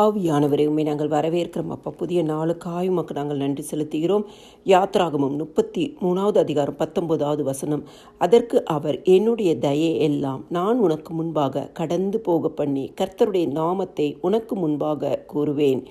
ஆவியானவரை உண்மை நாங்கள் வரவேற்கிறோம். அப்பா புதிய நாளுக்காய் உமக்கு நாங்கள் நன்றி செலுத்துகிறோம். யாத்ராகமும் முப்பத்தி மூணாவது அதிகாரம் பத்தொன்பதாவது வசனம். அதற்கு அவர் என்னுடைய தயை எல்லாம் நான் உனக்கு முன்பாக கடந்து போக பண்ணி கர்த்தருடைய நாமத்தை உனக்கு முன்பாக கூறுவேன்.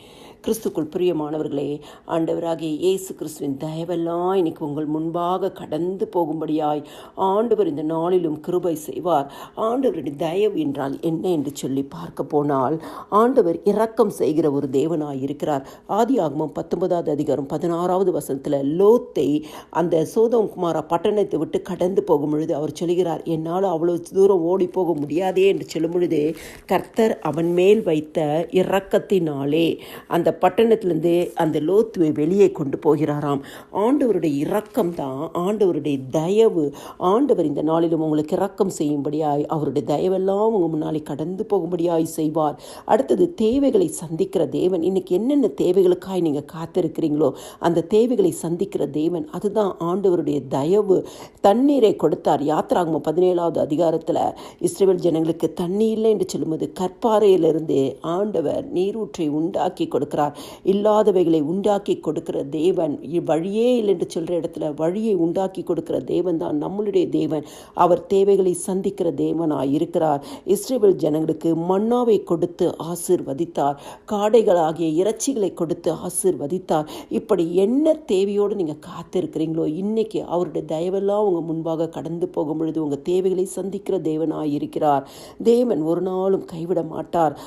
கிறிஸ்துக்குள் பிரியமானவர்களே ஆண்டவராகிய இயேசு கிறிஸ்துவின் தயவெல்லாம் இன்னைக்கு உங்கள் முன்பாக கடந்து போகும்படியாய் ஆண்டவர் இந்த நாளிலும் கிருபை செய்வார். ஆண்டவருடைய தயவு என்றால் என்ன என்று சொல்லி பார்க்க போனால் ஆண்டவர் இரக்கம் செய்கிற ஒரு தேவனாய் இருக்கிறார். ஆதி ஆகமம் பத்தொன்பதாவது அதிகாரம் பதினாறாவது வசனத்தில் லோத்தை அந்த சோதம் குமாரா பட்டணத்தை விட்டு கடந்து போகும் பொழுது அவர் சொல்கிறார் என்னால் அவ்வளோ தூரம் ஓடி போக முடியாதே என்று சொல்லும் பொழுது கர்த்தர் அவன் மேல் வைத்த இரக்கத்தினாலே அந்த பட்டணத்திலேருந்து அந்த லோத்துவை வெளியே கொண்டு போகிறாராம். ஆண்டவருடைய இரக்கம் தான் ஆண்டவருடைய தயவு. ஆண்டவர் இந்த நாளிலும் உங்களுக்கு இரக்கம் செய்யும்படியாய் அவருடைய தயவெல்லாம் உங்கள் முன்னாலே கடந்து போகும்படியாய் செய்வார். அடுத்தது தேவைகளை சந்திக்கிற தேவன். இன்னைக்கு என்னென்ன தேவைகளுக்காய் நீங்கள் காத்திருக்கிறீங்களோ அந்த தேவைகளை சந்திக்கிற தேவன். அதுதான் ஆண்டவருடைய தயவு. தண்ணீரை கொடுத்தார். யாத்திராகும் பதினேழாவது அதிகாரத்தில் இஸ்ரேல் ஜனங்களுக்கு தண்ணி இல்லை என்று சொல்லும்போது கற்பாறையிலிருந்து ஆண்டவர் நீரூற்றை உண்டாக்கி கொடுக்கிறார். இல்லாதவைகளை உண்டாக்கி கொடுக்கிற தேவன் இ- வழியே இல்லை என்று சொல்கிற இடத்துல வழியை உண்டாக்கி கொடுக்கிற தேவன் தான் நம்மளுடைய தேவன். அவர் தேவைகளை சந்திக்கிற தேவனாய் இருக்கிறார். இஸ்ரேல் ஜனங்களுக்கு மன்னாவை கொடுத்து ஆசிர்வதித்தார். காடைகளாகிய இறைச்சிகளை கொடுத்து ஆசிர்வதித்தார். இப்படி என்ன தேவையோடு நீங்கள் காத்திருக்கிறீங்களோ இன்னைக்கு அவருடைய தயவெல்லாம் உங்கள் முன்பாக கடந்து போகும் பொழுது உங்கள் தேவைகளை சந்திக்கிற தேவனாய் இருக்கிறார். தேவன் ஒரு நாளும் கைவிட மாட்டார்.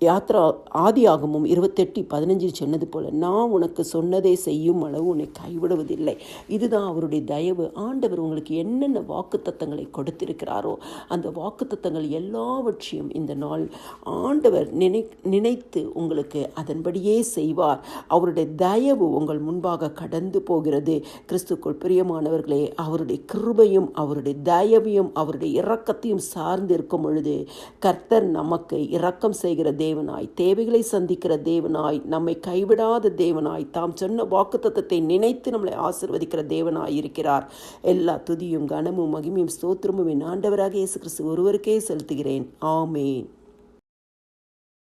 யாத்ரா ஆதியாகமும் இருபத்தெட்டு பதினஞ்சு சொன்னது போல் நான் உனக்கு சொன்னதை செய்யும் அளவு உன்னை கைவிடுவதில்லை. இதுதான் அவருடைய தயவு. ஆண்டவர் உங்களுக்கு என்னென்ன வாக்குத்தத்தங்களை கொடுத்திருக்கிறாரோ அந்த வாக்குத்தத்தங்கள் எல்லாவற்றையும் இந்த நாள் ஆண்டவர் நினை நினைத்து உங்களுக்கு அதன்படியே செய்வார். அவருடைய தயவு உங்கள் முன்பாக கடந்து போகிறது. கிறிஸ்துக்குள் பிரியமானவர்களே அவருடைய கிருபையும் அவருடைய தயவையும் அவருடைய இரக்கத்தையும் சார்ந்து இருக்கும் பொழுது கர்த்தர் நமக்கு இரக்கம் செய்கிற தேவனாய் தேவைகளை சந்திக்கிற தேவனாய் நம்மை கைவிடாத தேவனாய் தாம் சொன்ன வாக்குத்தத்தத்தை நினைத்து நம்மளை ஆசிர்வதிக்கிற தேவனாய் இருக்கிறார். எல்லா துதியும் கனமும் மகிமையும் ஸ்தோத்திரமும் என் ஆண்டவராக இயேசு கிறிஸ்து ஒருவருக்கே செலுத்துகிறேன். ஆமேன்.